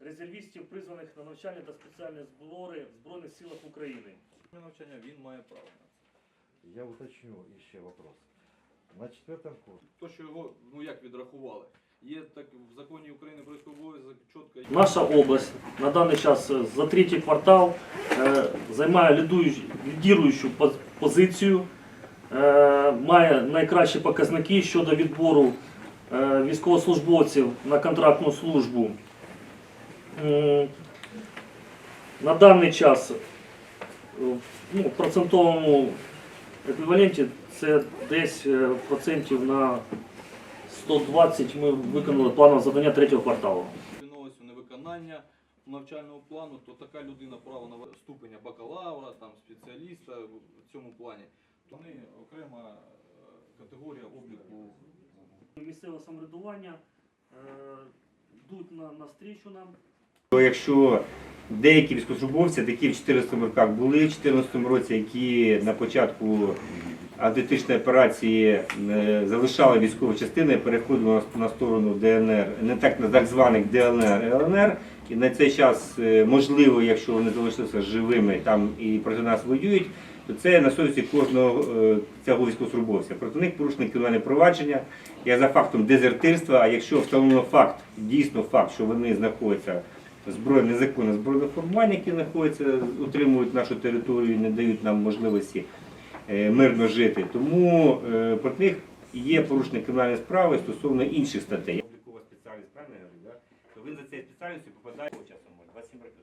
резервістів, призваних на навчання та спеціальні збори в Збройних силах України. навчання він має право на це. Я уточню еще вопрос. На четвертом курсе То, що його ну як відрахували, є так в законі України про військовий обов'язок чітко. Наша область на даний час е, за третій квартал е, займає лідуючу- лідіруючу позицію, е, має найкращі показники щодо відбору е, військовослужбовців на контрактну службу. М, На даний час е, ну, в процентовому еквіваленті це десь е, процентів на 120 ми виконали планове завдання третього кварталу. Невиконання навчального плану, то така людина право на ступеня бакалавра, там спеціаліста в цьому плані. Вони окрема е, категорія обліку Місцеве самоврядування е, йдуть на, на стрічу нам. Якщо деякі військовослужбовці, такі в 14 роках були, в 2014 році, які на початку антитичної операції е, залишали військові частини, переходили на- сторону ДНР, не так на так званих ДНР і ЛНР. І на цей час, е, можливо, якщо вони залишилися живими там і проти нас воюють, то це на совісті кожного е, цього військовослужбовця. Проти них порушено кримінальне провадження. Я за фактом дезертирства, а якщо встановлено факт, дійсно факт, що вони знаходяться збройне незаконне збройне формування, які знаходяться, утримують нашу територію, і не дають нам можливості е, мирно жити. Тому е, проти них є порушення кримінальної справи стосовно інших статей. Облікова спеціальність правильно я то він за цією спеціальністю попадає часом 27 років.